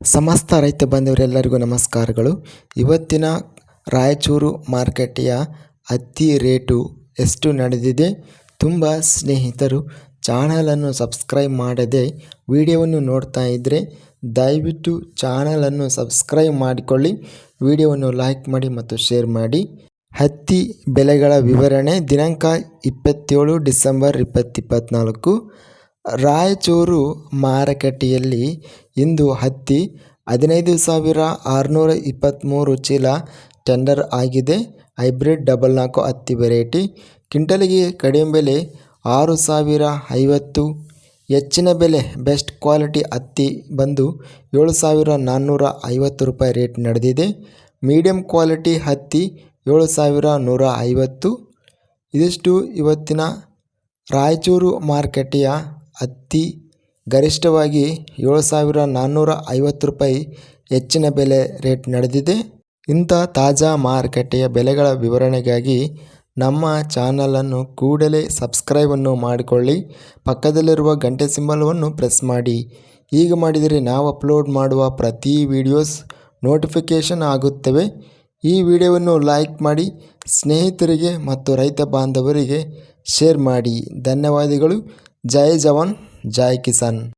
ಸಮಸ್ತ ರೈತ ಬಾಂಧವರೆಲ್ಲರಿಗೂ ನಮಸ್ಕಾರಗಳು. ಇವತ್ತಿನ ರಾಯಚೂರು ಮಾರುಕಟ್ಟೆಯ ಹತ್ತಿ ರೇಟು ಎಷ್ಟು ನಡೆದಿದೆ ತುಂಬ ಸ್ನೇಹಿತರು ಚಾನಲನ್ನು ಸಬ್ಸ್ಕ್ರೈಬ್ ಮಾಡದೆ ವಿಡಿಯೋವನ್ನು ನೋಡ್ತಾ ಇದ್ದರೆ ದಯವಿಟ್ಟು ಚಾನಲನ್ನು ಸಬ್ಸ್ಕ್ರೈಬ್ ಮಾಡಿಕೊಳ್ಳಿ, ವಿಡಿಯೋವನ್ನು ಲೈಕ್ ಮಾಡಿ ಮತ್ತು ಶೇರ್ ಮಾಡಿ. ಹತ್ತಿ ಬೆಲೆಗಳ ವಿವರಣೆ ದಿನಾಂಕ ಇಪ್ಪತ್ತೇಳು ಡಿಸೆಂಬರ್ ಇಪ್ಪತ್ತಿಪ್ಪತ್ತ್ನಾಲ್ಕು ರಾಯಚೂರು ಮಾರುಕಟ್ಟೆಯಲ್ಲಿ ಇಂದು ಹತ್ತಿ ಹದಿನೈದು ಸಾವಿರ ಆರುನೂರ ಇಪ್ಪತ್ತ್ಮೂರು ಚೀಲ ಟೆಂಡರ್ ಆಗಿದೆ. ಹೈಬ್ರಿಡ್ ಡಬಲ್ ನಾಲ್ಕು ಹತ್ತಿ ವೆರೈಟಿ. ಕ್ವಿಂಟಲಿಗೆ ಕಡಿಮೆ ಬೆಲೆ ಆರು ಸಾವಿರ ಐವತ್ತು. ಹೆಚ್ಚಿನ ಬೆಲೆ ಬೆಸ್ಟ್ ಕ್ವಾಲಿಟಿ ಹತ್ತಿ ಬಂದು ಏಳು ಸಾವಿರ ನಾನ್ನೂರ ಐವತ್ತು ರೂಪಾಯಿ ರೇಟ್ ನಡೆದಿದೆ. ಮೀಡಿಯಮ್ ಕ್ವಾಲಿಟಿ ಹತ್ತಿ ಏಳು ಸಾವಿರ ನೂರ ಐವತ್ತು. ಇದಿಷ್ಟು ಇವತ್ತಿನ ರಾಯಚೂರು ಮಾರುಕಟ್ಟೆಯ ಹತ್ತಿ ಗರಿಷ್ಠವಾಗಿ ಏಳು ಸಾವಿರ ನಾನ್ನೂರ ಐವತ್ತು ರೂಪಾಯಿ ಹೆಚ್ಚಿನ ಬೆಲೆ ರೇಟ್ ನಡೆದಿದೆ. ಇಂಥ ತಾಜಾ ಮಾರುಕಟ್ಟೆಯ ಬೆಲೆಗಳ ವಿವರಣೆಗಾಗಿ ನಮ್ಮ ಚಾನಲನ್ನು ಕೂಡಲೇ ಸಬ್ಸ್ಕ್ರೈಬನ್ನು ಮಾಡಿಕೊಳ್ಳಿ. ಪಕ್ಕದಲ್ಲಿರುವ ಗಂಟೆ ಸಿಂಬಲವನ್ನು ಪ್ರೆಸ್ ಮಾಡಿ. ಈಗ ಮಾಡಿದರೆ ನಾವು ಅಪ್ಲೋಡ್ ಮಾಡುವ ಪ್ರತಿ ವಿಡಿಯೋಸ್ ನೋಟಿಫಿಕೇಷನ್ ಆಗುತ್ತವೆ. ಈ ವಿಡಿಯೋವನ್ನು ಲೈಕ್ ಮಾಡಿ, ಸ್ನೇಹಿತರಿಗೆ ಮತ್ತು ರೈತ ಬಾಂಧವರಿಗೆ ಶೇರ್ ಮಾಡಿ. ಧನ್ಯವಾದಗಳು. ಜೈ ಜವಾನ್. ಜೈ ಕಿಸಾನ್